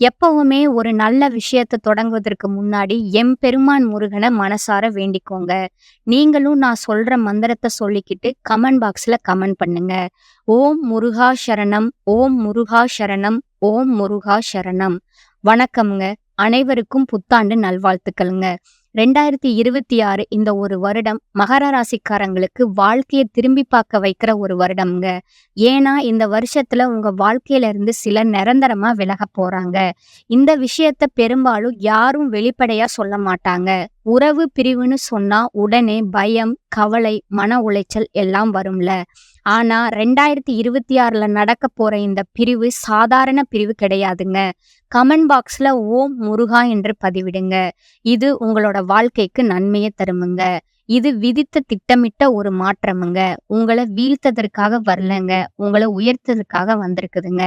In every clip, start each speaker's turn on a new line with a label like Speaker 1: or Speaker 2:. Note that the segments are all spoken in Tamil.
Speaker 1: எப்பவுமே ஒரு நல்ல விஷயத்தை தொடங்குவதற்கு முன்னாடி எம் பெருமான் முருகனை மனசார வேண்டிக்கோங்க. நீங்களும் நான் சொல்ற மந்திரத்தை சொல்லிக்கிட்டு கமெண்ட் பாக்ஸ்ல கமெண்ட் பண்ணுங்க. ஓம் முருகா சரணம் ஓம் முருகா சரணம் ஓம் முருகா சரணம். வணக்கம்ங்க. அனைவருக்கும் புத்தாண்டு நல்வாழ்த்துக்களுங்க. ரெண்டாயிரத்தி இருபத்தி ஆறு இந்த ஒரு வருடம் மகர ராசிக்காரங்களுக்கு வாழ்க்கையை திரும்பி பார்க்க வைக்கிற ஒரு வருடம்ங்க. ஏன்னா இந்த வருஷத்துல உங்க வாழ்க்கையில இருந்து சிலர் நிரந்தரமா விலக போறாங்க. இந்த விஷயத்த பெரும்பாலும் யாரும் வெளிப்படையா சொல்ல மாட்டாங்க. உறவு பிரிவுன்னு சொன்னா உடனே பயம் கவலை மன உளைச்சல் எல்லாம் வரும்ல. ஆனா ரெண்டாயிரத்தி இருபத்தி ஆறுல நடக்க போற இந்த பிரிவு சாதாரண பிரிவு கிடையாதுங்க. கமெண்ட் பாக்ஸ்ல ஓம் முருகா என்று பதிவிடுங்க. இது உங்களோட வாழ்க்கைக்கு நன்மையை தருமுங்க. இது விதித்த திட்டமிட்ட ஒரு மாற்றமுங்க. உங்களை வீழ்த்ததற்காக வரலங்க. உங்களை உயர்த்ததற்காக வந்திருக்குதுங்க.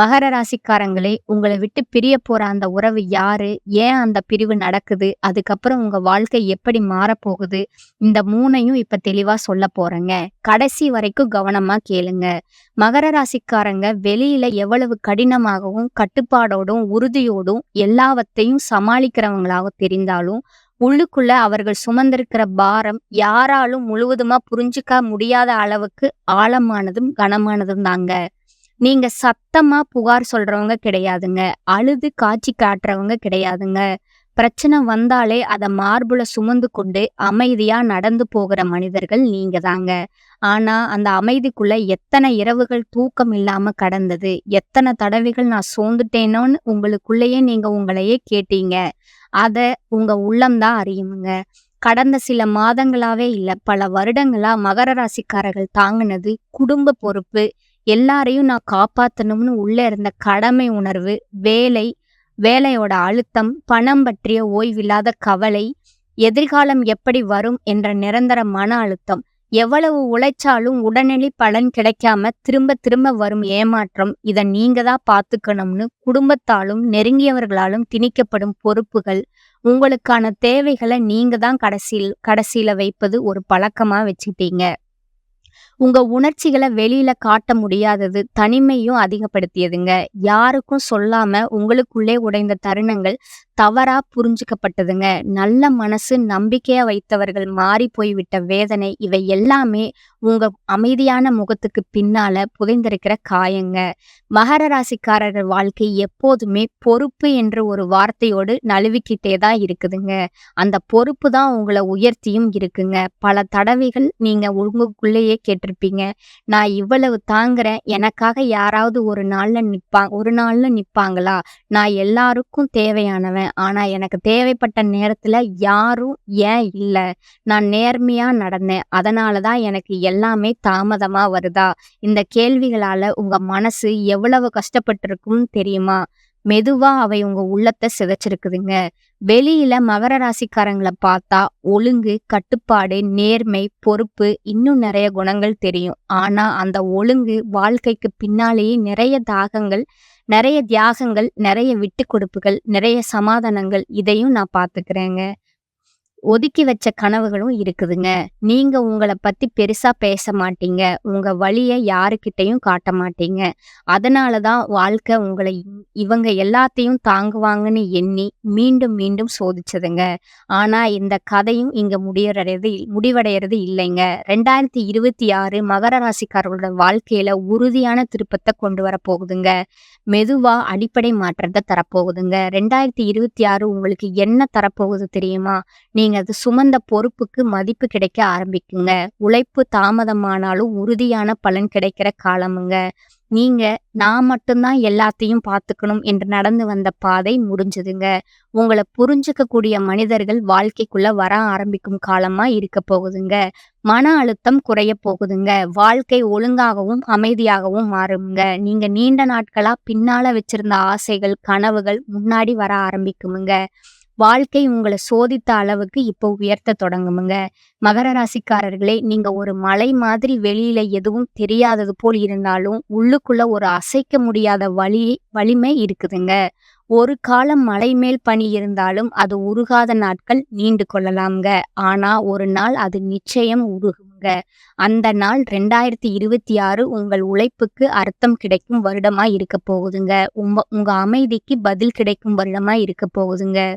Speaker 1: மகர ராசிக்காரங்களே உங்களை விட்டு பிரிய போற அந்த உறவு யாரு? ஏன் அந்த பிரிவு நடக்குது? அதுக்கப்புறம் உங்க வாழ்க்கை எப்படி மாறப்போகுது? இந்த மூணையும் இப்ப தெளிவா சொல்ல போறேங்க. கடைசி வரைக்கும் கவனமா கேளுங்க. மகர ராசிக்காரங்க வெளியில எவ்வளவு கடினமாகவும் கட்டுப்பாடோடும் உறுதியோடும் எல்லாவற்றையும் சமாளிக்கிறவங்களாக தெரிந்தாலும் உள்ளுக்குள்ள அவர்கள் சுமந்திருக்கிற பாரம் யாராலும் முழுவதுமா புரிஞ்சுக்க முடியாத அளவுக்கு ஆழமானதும் கனமானதும் தாங்க. நீங்க சத்தமா புகார் சொல்றவங்க கிடையாதுங்க. அழுது காட்சி காட்டுறவங்க கிடையாதுங்க. பிரச்சனை வந்தாலே அதை மார்புல சுமந்து கொண்டு அமைதியா நடந்து போகிற மனிதர்கள் நீங்க தாங்க. ஆனா அந்த அமைதிக்குள்ள எத்தனை இரவுகள் தூக்கம் இல்லாம கடந்தது? எத்தனை தடவைகள் நான் சோர்ந்துட்டேனோன்னு உங்களுக்குள்ளேயே நீங்க உங்களையே கேட்டீங்க. அதை உங்க உள்ளம்தான் அறியுங்க கடந்த சில மாதங்களாவே இல்லை பல வருடங்களா மகர ராசிக்காரர்கள் தாங்கினது குடும்ப பொறுப்பு எல்லாரையும் நான் காப்பாற்றணும்னு உள்ளே இருந்த கடமை உணர்வு வேலை வேலையோட அழுத்தம் பணம் பற்றிய ஓய்வில்லாத கவலை எதிர்காலம் எப்படி வரும் என்ற நிரந்தர மன அழுத்தம் எவ்வளவு உழைச்சாலும் உடனடி பலன் கிடைக்காம திரும்ப திரும்ப வரும் ஏமாற்றம் இதை நீங்க தான் பார்த்துக்கணும்னு குடும்பத்தாலும் நெருங்கியவர்களாலும் திணிக்கப்படும் பொறுப்புகள் உங்களுக்கான தேவைகளை நீங்க தான் கடைசியில் கடைசியில வைப்பது ஒரு பழக்கமா வச்சுட்டீங்க. உங்க உணர்ச்சிகளை வெளியில காட்ட முடியாதது தனிமையும் அதிகப்படுத்தியதுங்க. யாருக்கும் சொல்லாம உங்களுக்குள்ளே உடைந்த தருணங்கள் தவறா புரிஞ்சுக்கப்பட்டதுங்க. நல்ல மனசு நம்பிக்கையா வைத்தவர்கள் மாறி போய்விட்ட வேதனை இவை எல்லாமே உங்க அமைதியான முகத்துக்கு பின்னால புதைந்திருக்கிற காயங்க. மகர ராசிக்காரர்கள் வாழ்க்கை எப்போதுமே பொறுப்பு என்ற ஒரு வார்த்தையோடு நழுவிக்கிட்டே தான் இருக்குதுங்க. அந்த பொறுப்பு தான் உங்களை உயர்த்தியும் இருக்குங்க. பல தடவைகள் நீங்க உங்களுக்குள்ளேயே கேட்டிருப்பீங்க. நான் இவ்வளவு தாங்குறேன். எனக்காக யாராவது ஒரு நாள்ல நிற்பா ஒரு நாள்ல நிற்பாங்களா நான் எல்லாருக்கும் தேவையானவன். ஆனா எனக்கு தேவைப்பட்ட நேரத்துல யாரும் ஏன் இல்ல? நான் நேர்மையா நடந்தேன். அதனாலதான் எனக்கு எல்லாமே தாமதமா வருதா? இந்த கேள்விகளால உங்க மனசு எவ்வளவு கஷ்டப்பட்டிருக்கும்னு தெரியுமா? மெதுவா அவை உங்க உள்ளத்தை சிதைச்சிருக்குதுங்க. வெளியில மகர ராசிக்காரங்களை பார்த்தா ஒழுங்கு கட்டுப்பாடு நேர்மை பொறுப்பு இன்னும் நிறைய குணங்கள் தெரியும். ஆனா அந்த ஒழுங்கு வாழ்க்கைக்கு பின்னாலேயே நிறைய தாகங்கள் நிறைய தியாகங்கள் நிறைய விட்டு கொடுப்புகள் நிறைய சமாதானங்கள் இதையும் நான் பார்த்துக்கிறேங்க. ஒதுக்கி வச்ச கனவுகளும் இருக்குதுங்க. நீங்க உங்களை பத்தி பெருசா பேச மாட்டீங்க. உங்க வழிய யாருக்கிட்டையும் காட்ட மாட்டீங்க. அதனாலதான் வாழ்க்கை உங்களை இவங்க எல்லாத்தையும் தாங்குவாங்கன்னு எண்ணி மீண்டும் மீண்டும் சோதிச்சதுங்க. ஆனா இந்த கதையும் இங்க முடியறது முடிவடைகிறது இல்லைங்க. ரெண்டாயிரத்தி இருபத்தி ஆறு மகர ராசிக்காரர்களோட வாழ்க்கையில உறுதியான திருப்பத்தை கொண்டு வர போகுதுங்க. மெதுவா அடிப்படை மாற்றத்தை தரப்போகுதுங்க. ரெண்டாயிரத்தி இருபத்தி ஆறு உங்களுக்கு என்ன தரப்போகுது தெரியுமா? நீங்க அது சுமந்த பொறுப்புக்கு மதிப்பு கிடைக்க ஆரம்பிக்குங்க. உழைப்பு தாமதமானாலும் உறுதியான பலன் கிடைக்கிற காலமுங்க. நீங்க நான் மட்டும்தான் எல்லாத்தையும் பார்த்துக்கணும் என்று நடந்து வந்த பாதை முடிஞ்சதுங்க. உங்களை புரிஞ்சுக்கக்கூடிய மனிதர்கள் வாழ்க்கைக்குள்ள வர ஆரம்பிக்கும் காலமா இருக்க போகுதுங்க. மன அழுத்தம் குறைய போகுதுங்க. வாழ்க்கை ஒழுங்காகவும் அமைதியாகவும் மாறுங்க. நீங்க நீண்ட நாட்களா பின்னால வச்சிருந்த ஆசைகள் கனவுகள் முன்னாடி வர ஆரம்பிக்குமுங்க. வாழ்க்கை உங்களை சோதித்த அளவுக்கு இப்போ உயர்த்த தொடங்குமுங்க. மகர ராசிக்காரர்களே, நீங்க ஒரு மலை மாதிரி வெளியில எதுவும் தெரியாதது போல் இருந்தாலும், உள்ளுக்குள்ள ஒரு அசைக்க முடியாத வலி வலிமை இருக்குதுங்க. ஒரு காலம் மலை மேல் பனி இருந்தாலும், அது உருகாத நாட்கள் நீண்டு கொள்ளலாம்ங்க. ஆனா, ஒரு நாள் அது நிச்சயம் உருகுங்க. அந்த நாள் 2026 உங்கள் உழைப்புக்கு அர்த்தம் கிடைக்கும் வருடமா இருக்க போகுதுங்க. உங்க உங்க அமைதிக்கு பதில் கிடைக்கும் வருடமா இருக்க போகுதுங்க.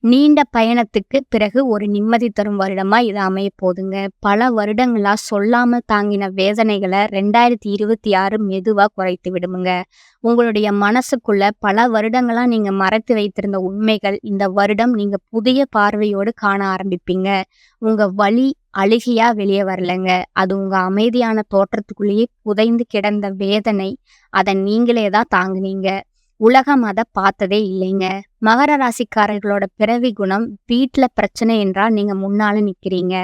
Speaker 1: நீண்ட பயணத்துக்கு பிறகு ஒரு நிம்மதி தரும் வருடமா இது அமைய போதுங்க பல வருடங்களா சொல்லாம தாங்கின வேதனைகளை ரெண்டாயிரத்தி இருபத்தி ஆறு மெதுவா குறைத்து விடுமுங்க. உங்களுடைய மனசுக்குள்ள பல வருடங்களா நீங்க மறைத்து வைத்திருந்த உண்மைகள், இந்த வருடம் நீங்க புதிய பார்வையோடு காண ஆரம்பிப்பீங்க. உங்க வழி அழுகியா வெளியே வரலங்க. அது உங்க அமைதியான தோற்றத்துக்குள்ளேயே புதைந்து கிடந்த வேதனை. அதை நீங்களே தான் தாங்குனீங்க. உலகம் அதை பார்த்ததே இல்லைங்க. மகர ராசிக்காரர்களோட பிறவி குணம், வீட்டில் பிரச்சனை என்றால் நீங்கள் முன்னால் நிற்கிறீங்க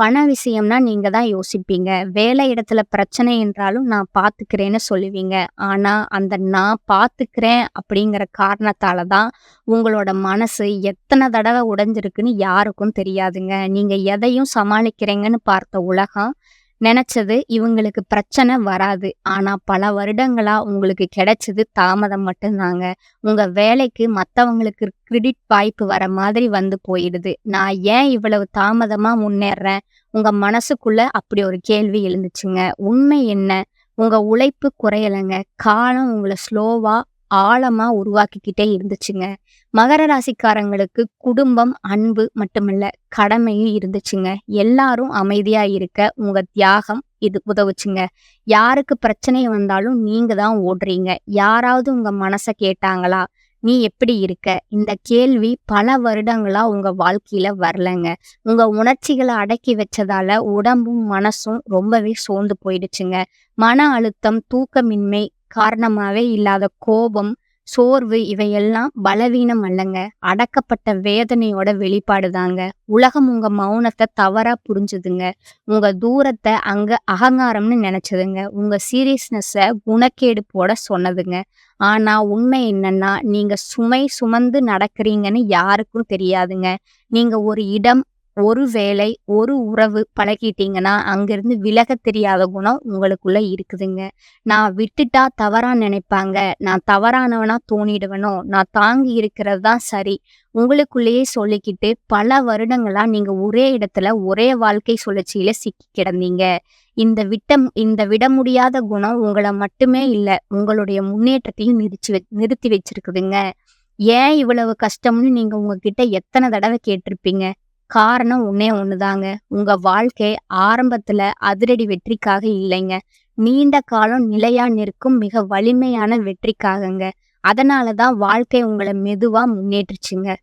Speaker 1: பண விஷயம்னா நீங்கள் தான் யோசிப்பீங்க. வேலை இடத்துல பிரச்சனை என்றாலும் நான் பார்த்துக்கிறேன்னு சொல்லுவீங்க. ஆனால் அந்த நான் பார்த்துக்கிறேன் அப்படிங்கிற காரணத்தால தான் உங்களோட மனசு எத்தனை தடவை உடைஞ்சிருக்குன்னு யாருக்கும் தெரியாதுங்க. நீங்கள் எதையும் சமாளிக்கிறீங்கன்னு பார்த்த உலகம், நினச்சது இவங்களுக்கு பிரச்சனை வராது. ஆனா, பல வருடங்களா உங்களுக்கு கிடைச்சது தாமதம் மட்டும்தாங்க உங்கள் உங்க வேலைக்கு மற்றவங்களுக்கு கிரெடிட் வாய்ப்பு வர மாதிரி வந்து போயிடுது. நான் ஏன் இவ்வளவு தாமதமா முன்னேறேன் உங்க மனசுக்குள்ள அப்படி ஒரு கேள்வி எழுந்துச்சுங்க. உண்மை என்ன? உங்க உழைப்பு குறையலைங்க காலம் உங்களை ஸ்லோவா, ஆழமா உருவாக்கிக்கிட்டே இருந்துச்சுங்க. மகர ராசிக்காரங்களுக்கு குடும்பம், அன்பு மட்டுமல்ல, கடமையும் இருந்துச்சுங்க. எல்லாரும் அமைதியா இருக்க உங்க தியாகம் இது உதவுச்சுங்க. யாருக்கு பிரச்சனை வந்தாலும் நீங்க தான் ஓடுறீங்க. யாராவது உங்க மனசை கேட்டாங்களா? "நீ எப்படி இருக்க?" இந்த கேள்வி பல வருடங்களா உங்க வாழ்க்கையில வரலங்க. உங்க உணர்ச்சிகளை அடக்கி வச்சதால உடம்பும், மனசும் ரொம்பவே சோர்ந்து போயிடுச்சுங்க. மன அழுத்தம், தூக்கமின்மை காரணமாகவே இல்லாத கோபம், சோர்வு இவையெல்லாம் பலவீனம் அல்லங்க. அடக்கப்பட்ட வேதனையோட வெளிப்பாடு தாங்க. உலகம் உங்க மௌனத்தை தவறா புரிஞ்சுதுங்க. உங்க தூரத்தை அங்க அகங்காரம்னு நினைச்சதுங்க உங்க சீரியஸ்னஸ குணக்கேடு போட சொன்னதுங்க. ஆனா, உண்மை என்னன்னா, நீங்க சுமை சுமந்து நடக்கிறீங்கன்னு யாருக்கும் தெரியாதுங்க. நீங்க ஒரு இடம், ஒரு வேலை, ஒரு உறவு பழகிட்டீங்கன்னா, அங்கிருந்து விலகத் தெரியாத குணம் உங்களுக்குள்ள இருக்குதுங்க. நான் விட்டுட்டா தவறா நினைப்பாங்க நான் தவறானவனா தோணிடுவனோ? நான் தாங்கி இருக்கிறது தான் சரி. உங்களுக்குள்ளேயே சொல்லிக்கிட்டு பல வருடங்களா நீங்க ஒரே இடத்துல, ஒரே வாழ்க்கை சுழற்சியில சிக்கி கிடந்தீங்க. இந்த விட்டம் இந்த விட முடியாத குணம் உங்களை மட்டுமே இல்லை உங்களுடைய முன்னேற்றத்தையும் நிறுத்தி நிறுத்தி வச்சிருக்குதுங்க. ஏன் இவ்வளவு கஷ்டம்னு நீங்க உங்ககிட்ட எத்தனை தடவை கேட்டிருப்பீங்க? காரணம் ஒண்ணே ஒண்ணுதாங்க உங்க வாழ்க்கை ஆரம்பத்துல அதிரடி வெற்றிக்காக இல்லைங்க. நீண்ட காலம் நிலையா நிற்கும் மிக வலிமையான வெற்றிக்காகங்க. அதனாலதான் வாழ்க்கை உங்களை மெதுவா முன்னேற்றுச்சுங்க.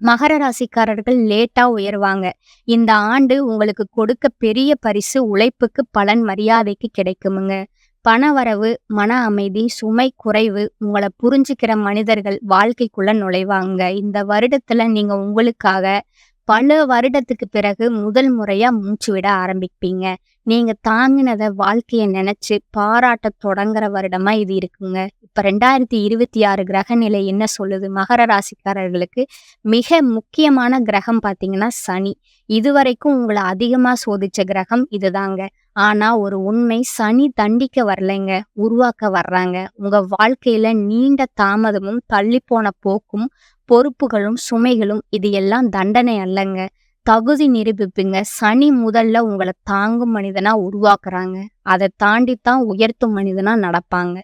Speaker 1: மகர ராசிக்காரர்கள் லேட்டா உயருவாங்க. இந்த ஆண்டு உங்களுக்கு கொடுக்க பெரிய பரிசு உழைப்புக்கு பலன் மரியாதைக்கு கிடைக்குமுங்க. பணவரவு, மன அமைதி, சுமை குறைவு, உங்களை புரிஞ்சுக்கிற மனிதர்கள் வாழ்க்கைக்குள்ள நுழைவாங்க. இந்த வருடத்துல நீங்க உங்களுக்காக பல வருடத்துக்கு பிறகு முதல் முறையா மூச்சு விட ஆரம்பிப்பீங்க. நீங்க தாங்கினத வாழ்க்கைய நினைச்சு பாராட்ட தொடங்குற வருடமா இது இருக்குங்க. இப்ப 2026 கிரக நிலை என்ன சொல்லுது? மகர ராசிக்காரர்களுக்கு மிக முக்கியமான கிரகம் பார்த்தீங்கன்னா சனி. இதுவரைக்கும் உங்களை அதிகமா சோதிச்ச கிரகம் இதுதாங்க. ஆனா, ஒரு உண்மை சனி தண்டிக்க வரலைங்க. உருவாக்க வர்றாங்க. உங்க வாழ்க்கையில நீண்ட தாமதமும், தள்ளிப்போன போக்கும், பொறுப்புகளும், சுமைகளும் இது எல்லாம் தண்டனை அல்லங்க. தகுதி நிரூபிப்பீங்க. சனி முதல்ல உங்களை தாங்கும் மனிதனா உருவாக்குறாங்க. அதை தாண்டி தான் உயர்த்தும் மனிதனா நடப்பாங்க.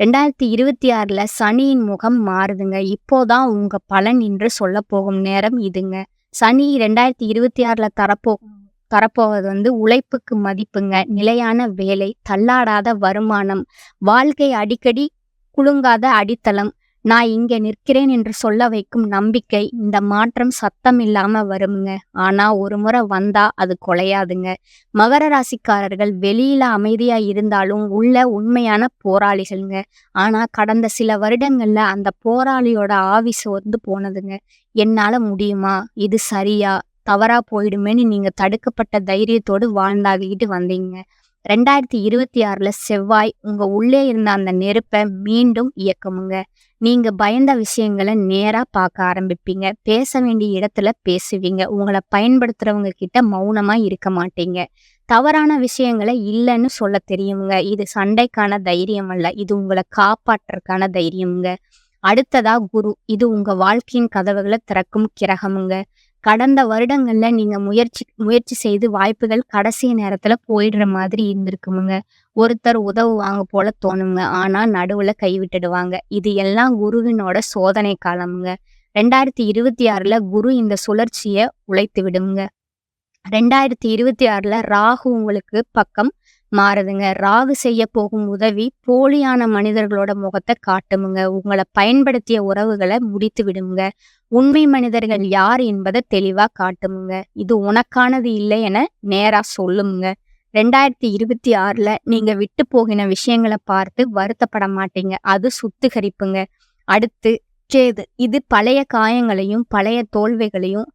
Speaker 1: 2026ல சனியின் முகம் மாறுதுங்க. இப்போ தான் உங்க பலன் என்று சொல்ல போகும் நேரம் இதுங்க. சனி 2026ல தரப்போகும் தரப்போவது வந்து உழைப்புக்கு மதிப்புங்க. நிலையான வேலை, தள்ளாடாத வருமானம், வாழ்க்கை அடிக்கடி குலுங்காத அடித்தளம், நான் இங்கே நிற்கிறேன் என்று சொல்ல வைக்கும் நம்பிக்கை. இந்த மாற்றம் சத்தம் இல்லாம வருமுங்க. ஆனா, ஒரு முறை வந்தா அது கொலையாதுங்க மகர ராசிக்காரர்கள் வெளியில அமைதியா இருந்தாலும், உள்ள உண்மையான போராளிகள்ங்க. ஆனா, கடந்த சில வருடங்கள்ல அந்த போராளியோட ஆவி சோர்ந்து போனதுங்க. என்னால முடியுமா? இது சரியா? தவறா போயிடுமேன்னு நீங்க தடுக்கப்பட்ட தைரியத்தோடு வாழ்ந்தாகிட்டு வந்தீங்க. ரெண்டாயிரத்தி இருபத்தி ஆறுல செவ்வாய் உங்க உள்ளே இருந்த அந்த நெருப்பை மீண்டும் இயக்குமுங்க. நீங்க பயந்த விஷயங்களை நேரா பார்க்க ஆரம்பிப்பீங்க. பேச வேண்டிய இடத்துல பேசுவீங்க. உங்களை பயன்படுத்துறவங்க கிட்ட மௌனமா இருக்க மாட்டீங்க. தவறான விஷயங்களை இல்லைன்னு சொல்ல தெரியுங்க இது சண்டைக்கான தைரியம் அல்ல. இது உங்களை காப்பாற்றுறதுக்கான தைரியமுங்க. அடுத்ததா குரு. இது உங்க வாழ்க்கையின் கதவுகளை திறக்கும் கிரகமுங்க. கடந்த வருடங்கள்ல நீங்க முயற்சி முயற்சி செய்து வாய்ப்புகள் கடைசி நேரத்துல போயிடுற மாதிரி இருந்திருக்குமுங்க. ஒருத்தர் உதவுவாங்க போல தோணுங்க. ஆனா நடுவுல கைவிட்டுடுவாங்க. இது எல்லாம் குருவினோட சோதனை காலமுங்க. ரெண்டாயிரத்தி இருபத்தி ஆறுல குரு இந்த சுழற்சிய உழைத்து விடுங்க ரெண்டாயிரத்தி இருபத்தி ஆறுல ராகு உங்களுக்கு பக்கம் மாறுதுங்க. ராகு செய்ய போகும் உதவி போலியான மனிதர்களோட முகத்தை காட்டுமுங்க. உங்களை பயன்படுத்திய உறவுகளை முடித்து விடுங்க உண்மை மனிதர்கள் யார் என்பதை தெளிவா காட்டுமுங்க. இது உனக்கானது இல்லை என நேரா சொல்லுங்க ரெண்டாயிரத்தி இருபத்தி ஆறுல நீங்க விட்டு போகின விஷயங்களை பார்த்து வருத்தப்பட மாட்டீங்க. அது சுத்திகரிப்புங்க. அடுத்து கேது இது பழைய காயங்களையும் பழைய தோல்விகளையும்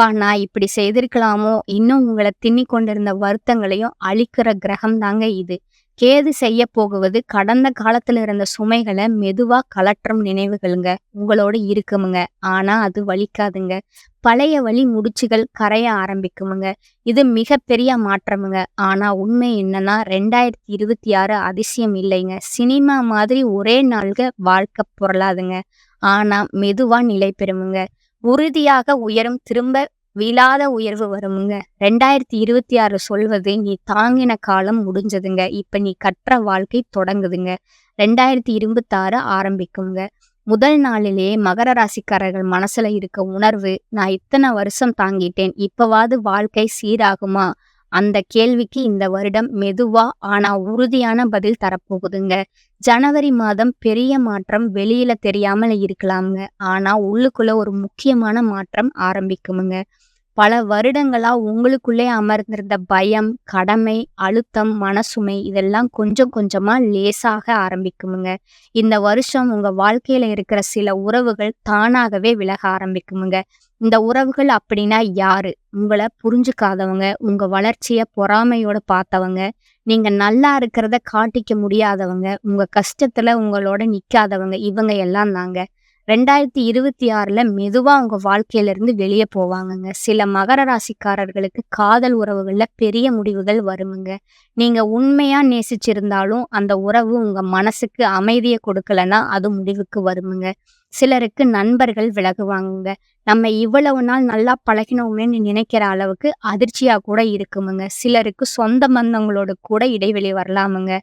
Speaker 1: அப்பா நான் இப்படி செய்திருக்கலாமோ? இன்னும் உங்களை தின்னி கொண்டிருந்த வருத்தங்களையும் அழிக்கிற கிரகம் தாங்க இது. கேது செய்ய போகுவது கடந்த காலத்துல இருந்த சுமைகளை மெதுவா கலற்றும் நினைவுகளுங்க. உங்களோட இருக்குமுங்க. ஆனா அது வலிக்காதுங்க. பழைய வழி முடிச்சுகள் கரைய ஆரம்பிக்குமுங்க. இது மிகப்பெரிய மாற்றமுங்க. ஆனா உண்மை என்னன்னா ரெண்டாயிரத்தி இருபத்தி ஆறு அதிசயம் இல்லைங்க. சினிமா மாதிரி ஒரே நாள்க வாழ்க்கை பொருளாதுங்க. ஆனா மெதுவா நிலை பெறுமுங்க. உறுதியாக உயரும் திரும்ப விழாத உயர்வு வருமுங்க. ரெண்டாயிரத்தி இருபத்தி ஆறு சொல்வது நீ தாங்கின காலம் முடிஞ்சதுங்க. இப்ப நீ கற்ற வாழ்க்கை தொடங்குதுங்க. ரெண்டாயிரத்தி இருபத்தாறு ஆரம்பிக்குங்க. முதல் நாளிலேயே மகர ராசிக்காரர்கள் மனசுல இருக்க உணர்வு நான் இத்தனை வருஷம் தாங்கிட்டேன். இப்பவாது வாழ்க்கை சீராகுமா? அந்த கேள்விக்கு இந்த வருடம் மெதுவா ஆனா உறுதியான பதில் தரப்போகுதுங்க. ஜனவரி மாதம் பெரிய மாற்றம் வெளியில தெரியாமல் இருக்கலாமுங்க. ஆனா உள்ளுக்குள்ள ஒரு முக்கியமான மாற்றம் ஆரம்பிக்குமுங்க. பல வருடங்களா உங்களுக்குள்ளே அமர்ந்திருந்த பயம் கடமை அழுத்தம் மனசுமை இதெல்லாம் கொஞ்சம் கொஞ்சமா லேசாக ஆரம்பிக்குமுங்க. இந்த வருஷம் உங்க வாழ்க்கையில இருக்கிற சில உறவுகள் தானாகவே விலக ஆரம்பிக்குமுங்க. இந்த உறவுகள் அப்படின்னா யாரு? உங்களை புரிஞ்சுக்காதவங்க உங்க வளர்ச்சிய பொறாமையோட பார்த்தவங்க நீங்க நல்லா இருக்கிறத காட்டிக்க முடியாதவங்க உங்க கஷ்டத்துல உங்களோட நிக்காதவங்க இவங்க எல்லாம் தாங்க. ரெண்டாயிரத்தி இருபத்தி ஆறில் மெதுவாக அவங்க வாழ்க்கையிலேருந்து வெளியே போவாங்கங்க. சில மகர ராசிக்காரர்களுக்கு காதல் உறவுகளில் பெரிய முடிவுகள் வருமுங்க. நீங்கள் உண்மையாக நேசிச்சிருந்தாலும் அந்த உறவு உங்கள் மனசுக்கு அமைதியை கொடுக்கலன்னா அது முடிவுக்கு வருமுங்க. சிலருக்கு நண்பர்கள் விலகுவாங்க நம்ம இவ்வளவு நாள் நல்லா பழகினோமேன்னு நினைக்கிற அளவுக்கு அதிர்ச்சியாக கூட இருக்குமுங்க. சிலருக்கு சொந்த பந்தங்களோட கூட இடைவெளி வரலாமுங்க.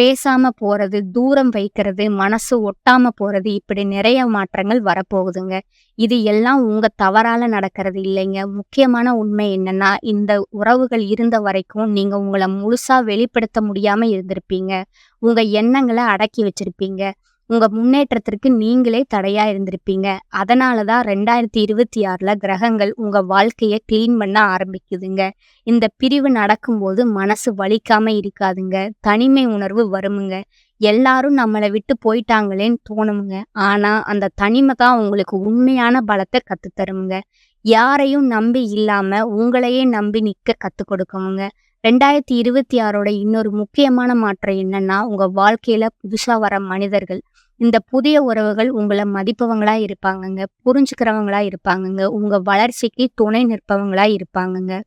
Speaker 1: பேசாம போறது தூரம் வைக்கிறது மனசு ஒட்டாம போறது இப்படி நிறைய மாற்றங்கள் வரப்போகுதுங்க. இது எல்லாம் உங்க தவறால நடக்கிறது இல்லைங்க. முக்கியமான உண்மை என்னன்னா இந்த உறவுகள் இருந்த வரைக்கும் நீங்க உங்களை முழுசா வெளிப்படுத்த முடியாம இருந்திருப்பீங்க. உங்க எண்ணங்களை அடக்கி வச்சிருப்பீங்க. உங்க முன்னேற்றத்திற்கு நீங்களே தடையா இருந்திருப்பீங்க. அதனாலதான் ரெண்டாயிரத்தி இருபத்தி ஆறுல கிரகங்கள் உங்க வாழ்க்கையை கிளீன் பண்ண ஆரம்பிக்குதுங்க. இந்த பிரிவு நடக்கும்போது மனசு வலிக்காம இருக்காதுங்க. தனிமை உணர்வு வருமுங்க. எல்லாரும் நம்மளை விட்டு போயிட்டாங்களேன்னு தோணுமுங்க. ஆனா அந்த தனிமை தான் உங்களுக்கு உண்மையான பலத்தை கத்துத்தருமுங்க. யாரையும் நம்பி இல்லாம உங்களையே நம்பி நிக்க கத்து கொடுக்கணுங்க ரெண்டாயிரத்தி இருபத்தி ஆறோட இன்னொரு முக்கியமான மாற்றம் என்னன்னா உங்க வாழ்க்கையில புதுசா வர மனிதர்கள். இந்த புதிய உறவுகள் உங்களை மதிப்பவங்களா இருப்பாங்கங்க புரிஞ்சுக்கிறவங்களா இருப்பாங்கங்க உங்க வளர்ச்சிக்கு துணை நிற்பவங்களா இருப்பாங்கங்க.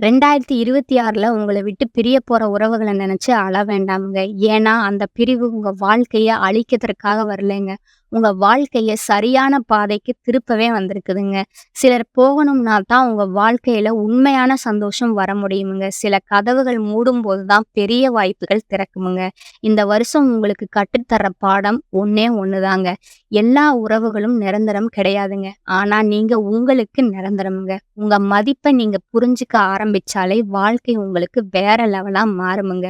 Speaker 1: ரெண்டாயிரத்தி இருபத்தி ஆறுல உங்களை விட்டு பிரிய போற உறவுகளை நினைச்சு அழ வேண்டாமுங்க. ஏன்னா அந்த பிரிவு உங்க வாழ்க்கையை அழிக்கிறதுக்காக வரலைங்க. உங்க வாழ்க்கைய சரியான பாதைக்கு திருப்பவே வந்திருக்குதுங்க. சிலர் போகணும்னா தான் உங்க வாழ்க்கையில உண்மையான சந்தோஷம் வர முடியுமுங்க. சில கதவுகள் மூடும் போதுதான் பெரிய வாய்ப்புகள் திறக்குமுங்க. இந்த வருஷம் உங்களுக்கு கற்றுத்தர பாடம் ஒன்னே ஒண்ணுதாங்க. எல்லா உறவுகளும் நிரந்தரம் கிடையாதுங்க. ஆனா நீங்க உங்களுக்கு நிரந்தரமுங்க. உங்க மதிப்பை நீங்க புரிஞ்சுக்க ஆரம்பிச்சாலே வாழ்க்கை உங்களுக்கு வேற லெவலா மாறுமுங்க.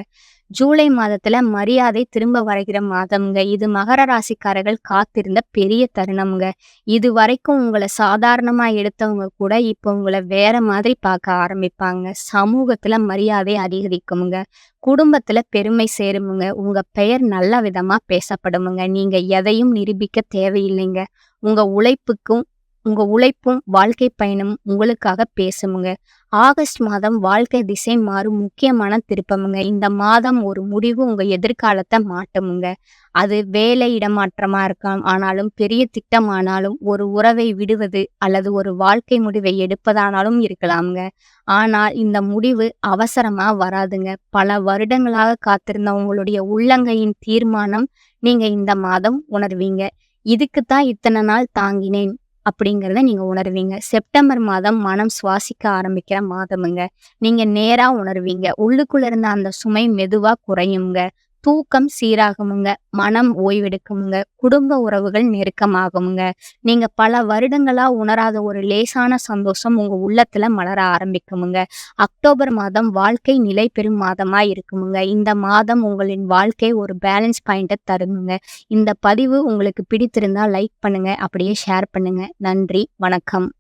Speaker 1: ஜூலை மாதத்துல மரியாதை திரும்ப வரைகிற மாதம்ங்க. இது மகர ராசிக்காரர்கள் காத்திருந்த பெரிய தருணம்ங்க. இது வரைக்கும் உங்களை சாதாரணமா எடுத்தவங்க கூட இப்போ உங்களை வேற மாதிரி பார்க்க ஆரம்பிப்பாங்க. சமூகத்துல மரியாதை அதிகரிக்குமுங்க. குடும்பத்துல பெருமை சேருமுங்க. உங்க பெயர் நல்ல விதமா பேசப்படுமுங்க. நீங்க எதையும் நிரூபிக்க தேவையில்லைங்க. உங்க உழைப்புக்கும் உங்க உழைப்பும் வாழ்க்கை பயணமும் உங்களுக்காக பேசுமுங்க. ஆகஸ்ட் மாதம் வாழ்க்கை திசை மாறும் முக்கியமான திருப்பமுங்க. இந்த மாதம் ஒரு முடிவு உங்க எதிர்காலத்தை மாட்டுமுங்க. அது வேலை இடமாற்றமா இருக்கலாம். ஆனாலும் பெரிய திட்டமானாலும் ஒரு உறவை விடுவது அல்லது ஒரு வாழ்க்கை முடிவை எடுப்பதானாலும் இருக்கலாமுங்க. ஆனால் இந்த முடிவு அவசரமா வராதுங்க. பல வருடங்களாக காத்திருந்த உங்களுடைய உள்ளங்கையின் தீர்மானம் நீங்க இந்த மாதம் உணர்வீங்க. இதுக்கு தான் இத்தனை நாள் தாங்கினேன். அப்படிங்கிறத நீங்க உணர்வீங்க. செப்டம்பர் மாதம் மனம் சுவாசிக்க ஆரம்பிக்கிற மாதமுங்க. நீங்க நேரா உணர்வீங்க. உள்ளுக்குள்ளே இருந்த அந்த சுமை மெதுவா குறையுங்க. தூக்கம் சீராகுமுங்க மனம் ஓய்வெடுக்குமுங்க குடும்ப உறவுகள் நெருக்கமாகுமுங்க. நீங்க பல வருடங்களா உணராத ஒரு லேசான சந்தோஷம் உங்க உள்ளத்துல மலர ஆரம்பிக்குமுங்க. அக்டோபர் மாதம் வாழ்க்கை நிலை பெறும் மாதமா இருக்குமுங்க. இந்த மாதம் உங்களின் வாழ்க்கை ஒரு பேலன்ஸ் பாயிண்ட்டை தருமுங்க இந்த பதிவு உங்களுக்கு பிடித்திருந்தா லைக் பண்ணுங்க அப்படியே ஷேர் பண்ணுங்க. நன்றி வணக்கம்.